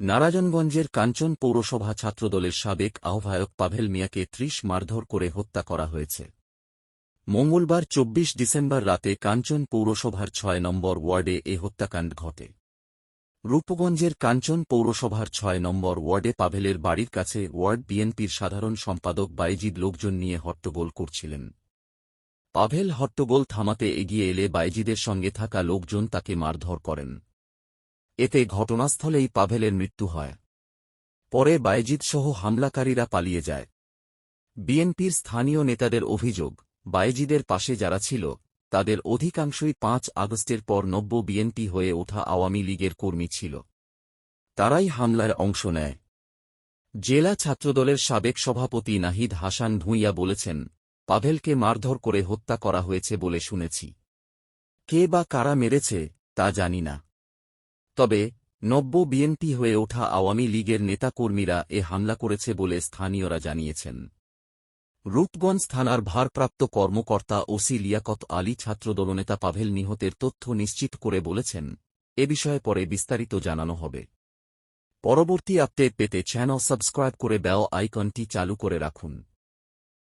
নারায়ণগঞ্জের কাঞ্চন পৌরসভা ছাত্রদলের সাবেক আহ্বায়ক পাভেল মিয়াকে ত্রিশ মারধর করে হত্যা করা হয়েছে। মঙ্গলবার চব্বিশ ডিসেম্বর রাতে কাঞ্চন পৌরসভার ছয় নম্বর ওয়ার্ডে এ হত্যাকাণ্ড ঘটে। রূপগঞ্জের কাঞ্চন পৌরসভার ছয় নম্বর ওয়ার্ডে পাভেলের বাড়ির কাছে ওয়ার্ড বিএনপির সাধারণ সম্পাদক বাইজিদ লোকজন নিয়ে হট্টগোল করছিলেন। পাভেল হট্টগোল থামাতে এগিয়ে এলে বাইজিদের সঙ্গে থাকা লোকজন তাকে মারধর করেন। এতে ঘটনাস্থলেই পাভেলের মৃত্যু হয়। পরে বাইজিদ সহ হামলাকারীরা পালিয়ে যায়। বিএনপির স্থানীয় নেতাদের অভিযোগ, বায়েজিদের পাশে যারা ছিল, তাদের অধিকাংশই পাঁচ আগস্টের পর নব্য বিএনপি হয়ে ওঠা আওয়ামী লীগের কর্মী ছিল। তারাই হামলায় অংশ নেয়। জেলা ছাত্রদলের সাবেক সভাপতি নাহিদ হাসান ভূঁইয়া বলেছেন, পাভেলকে মারধর করে হত্যা করা হয়েছে বলে শুনেছি। কে বা কারা মেরেছে, তা জানি না। তবে, নব্য বিএনপি হয়ে ওঠা আওয়ামী লীগের নেতাকর্মীরা এ হামলা করেছে বলে স্থানীয়রা জানিয়েছেন। রূপগঞ্জ থানার ভারপ্রাপ্ত কর্মকর্তা ওসি লিয়াকত আলী ছাত্রদলনেতা পাভেল নিহতের তথ্য নিশ্চিত করে বলেছেন। এ বিষয়ে পরে বিস্তারিত জানানো হবে। পরবর্তী আপডেট পেতে চ্যানেল সাবস্ক্রাইব করে বেল আইকনটি চালু করে রাখুন।